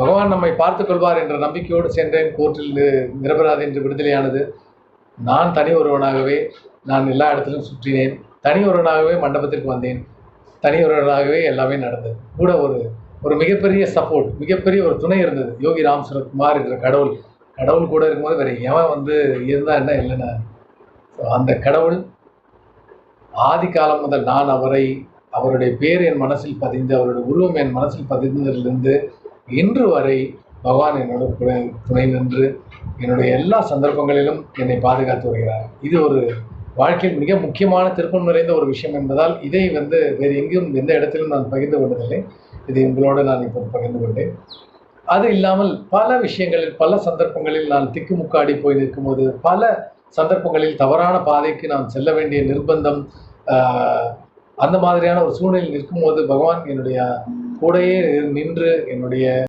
பகவான் நம்மை பார்த்துக் கொள்வார் என்ற நம்பிக்கையோடு சென்றேன். கோர்ட்டில் நிரபராதி என்று விடுதலையானது. நான் தனி ஒருவனாகவே நான் எல்லா இடத்திலும் சுற்றினேன். தனி ஒருவனாகவே மண்டபத்திற்கு வந்தேன். தனி ஒருவனாகவே எல்லாமே நடந்தது. கூட ஒரு ஒரு மிகப்பெரிய சப்போர்ட் மிகப்பெரிய ஒரு துணை இருந்தது. யோகி ராம் சரத்குமார் என்ற கடவுள். கடவுள் கூட இருக்கும்போது வேற எவன் வந்து இருந்தா என்ன இல்லைன்னா. அந்த கடவுள் ஆதி காலம் முதல் நான் அவரை அவருடைய பேர் என் மனசில் பதிந்து அவருடைய உருவம் என் மனசில் பதிந்ததிலிருந்து இன்று வரை பகவான் என்னோட துணை துணை நின்று என்னுடைய எல்லா சந்தர்ப்பங்களிலும் என்னை பாதுகாத்து வருகிறார். இது ஒரு வாழ்க்கையில் மிக முக்கியமான திருப்பம் நிறைந்த ஒரு விஷயம் என்பதால் இதை வந்து வேறு எங்கேயும் எந்த இடத்திலும் நான் பகிர்ந்து கொண்டதில்லை. இதை உங்களோடு நான் இப்போது பகிர்ந்து கொண்டேன். அது இல்லாமல் பல விஷயங்களில் பல சந்தர்ப்பங்களில் நான் திக்குமுக்காடி போய் நிற்கும்போது பல சந்தர்ப்பங்களில் தவறான பாதைக்கு நான் செல்ல வேண்டிய நிர்பந்தம் அந்த மாதிரியான ஒரு சூழ்நிலையில் நிற்கும்போது பகவான் என்னுடைய கூடையே நின்று என்னுடைய